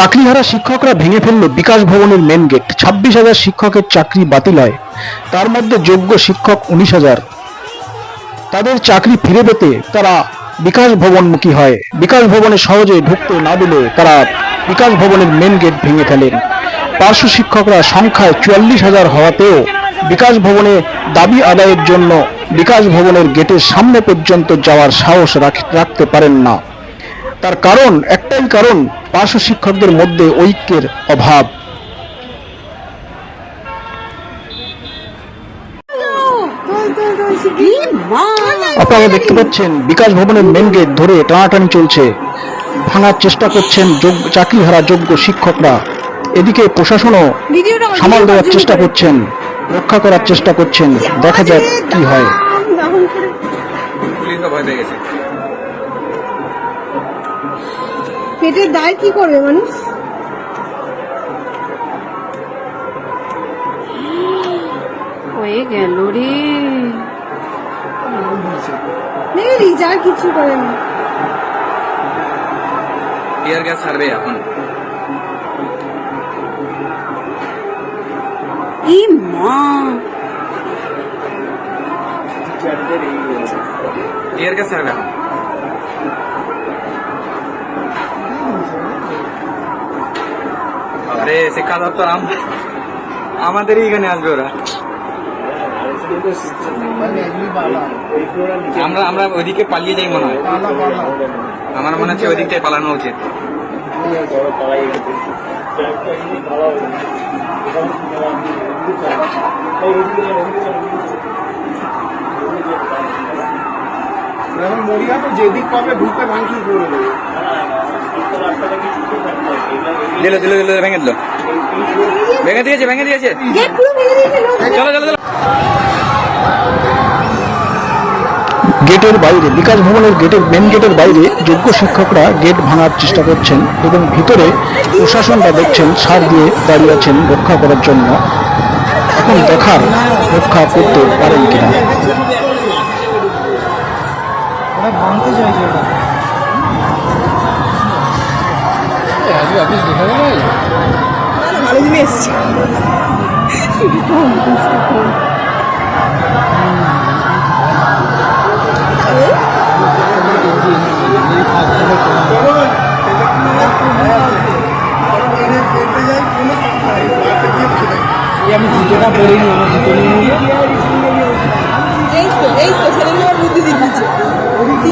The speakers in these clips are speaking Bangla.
চাকরিহারা শিক্ষকরা ভেঙে ফেলল বিকাশ ভবনের মেন গেট ছাব্বিশ হাজার শিক্ষকের চাকরি বাতিল হয়। তার মধ্যে যোগ্য শিক্ষক উনিশ হাজার। তাদের চাকরি ফিরে পেতে তারা বিকাশ ভবনমুখী হয়। বিকাশ ভবনে সহজে ঢুকতে না দিলে তারা বিকাশ ভবনের মেন গেট ভেঙে ফেলেন পার্শ্ব শিক্ষকরা সংখ্যায় চুয়াল্লিশ হাজার হওয়াতেও বিকাশ ভবনে দাবি আদায়ের জন্য বিকাশ ভবনের গেটের সামনে পর্যন্ত যাওয়ার সাহস রাখ- রাখতে পারেন না। তার কারণ একটাই কারণ পার্শ্ব শিক্ষকদের মধ্যে ঐক্যের অভাব। আপনারা দেখতে পাচ্ছেন বিকাশ ভবনের মেন গেট ধরে টানাটানি চলছে। ভাঙার চেষ্টা করছেন যোগ্য চাকরিহারা যোগ্য শিক্ষকরা। এদিকে প্রশাসনও সামাল দেওয়ার চেষ্টা করছেন রক্ষা করার চেষ্টা করছেন। দেখা যাক কি হয়। পেটের দায় কি করবে মানুষ? হয়ে গেল রে। যা কিছু করে না। টিয়ার গ্যাস ছাড়বে এখন। ই মা। টিয়ার গ্যাস ছাড়বে এখন। শিক্ষা দপ্তর আম- আমাদেরই এখানে আসবে ওরা। আমরা আমরা ওইদিকে পালিয়ে যাই মনে হয়। আমার মনে হচ্ছে ওইদিকটাই পালানো উচিত। তো যেদিক পাবে ঢুকে ভাঙচুর করে দেবে। দিল দিল দিল ভেঙে দিল। ভেঙে দিয়েছে ভেঙে দিয়েছে। চলো চলো চলো। গেটের বাইরে বিকাশ ভবনের গেটের মেন গেটের বাইরে যোগ্য শিক্ষকরা গেট ভাঙার চেষ্টা করছেন এবং ভিতরে প্রশাসনরা দেখছেন সার দিয়ে দাঁড়িয়ে আছেন রক্ষা করার জন্য। এখন দেখার রক্ষা করতে পারেন কিনা? ওরা ভাঙতে চাইছে। ওরা ভালো দিনে এসছে। আমি জুতোটা পরিনি আমার জুতো নিয়ে এই তো এই তো ছেলে মেয়ের বুদ্ধি দিচ্ছে। বুদ্ধি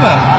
Never.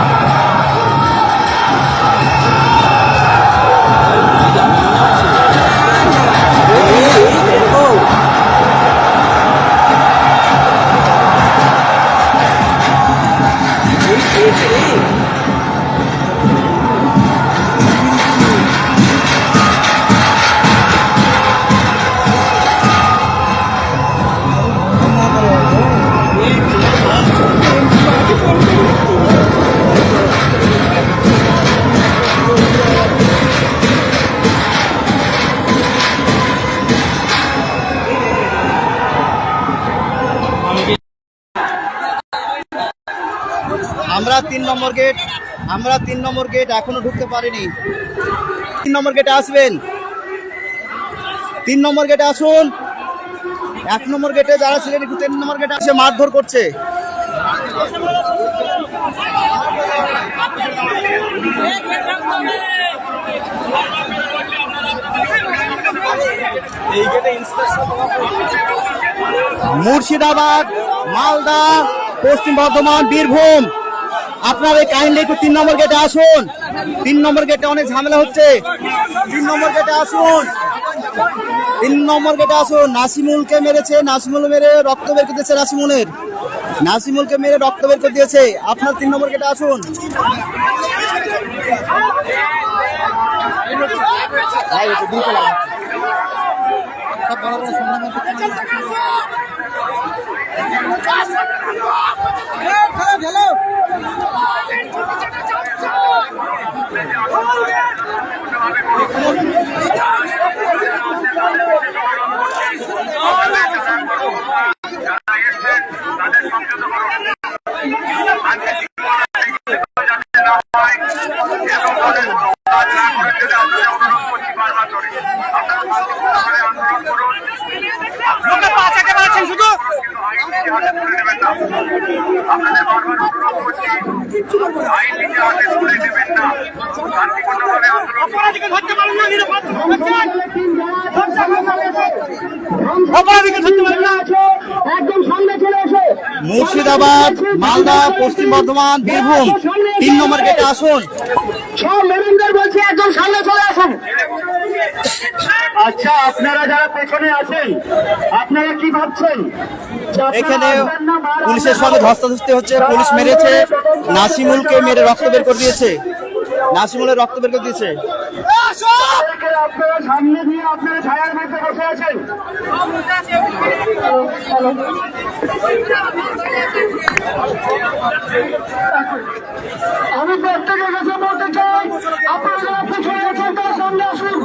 তিন নম্বর গেট আমরা তিন নম্বর গেট এখনও ঢুকতে পারিনি। তিন নম্বর গেটে আসবেন। তিন নম্বর গেটে আসুন। এক নম্বর গেটে যারা ছিলেন, একটু তিন নম্বর গেটে আসে, মারধর করছে। মুর্শিদাবাদ, মালদা, পশ্চিম বর্ধমান, বীরভূম। আপনার কাহিনী একটু তিন নম্বর গেটে আসুন। তিন নম্বর গেটে অনেক ঝামেলা হচ্ছে। তিন নম্বর গেটে আসুন। তিন নম্বর গেটে আসুন। নাসিমুলকে মেরেছে, নাসিমুল মেরে রক্ত বের করে দিয়েছে নাসিমুলের। নাসিমুলকে মেরে রক্ত বের করে দিয়েছে। আপনার তিন নম্বর গেটে আসুন। Hold it! মুর্শিদাবাদ মালদা পশ্চিম বর্ধমান বীরভূম তিন নম্বর গেটে আসুন। সব মেরুনদের বলছি একদম সামনে চলে আসুন। আচ্ছা আপনারা যারা পেছনে আছেন আপনারা কি ভাবছেন? এখানে পুলিশের সঙ্গে? ধস্তাধস্তি হচ্ছে পুলিশ মেরেছে নাসিমুলকে মেরে রক্ত বের করে দিয়েছে। নাসিমুলের রক্ত বের করে দিয়েছে। আপনারা সামনে দিয়ে আপনারা ছায়ার আমি প্রত্যেকের কাছে বলতে চাই আপনারা যারা পিছনে আছেন তারা সামনে আসুন।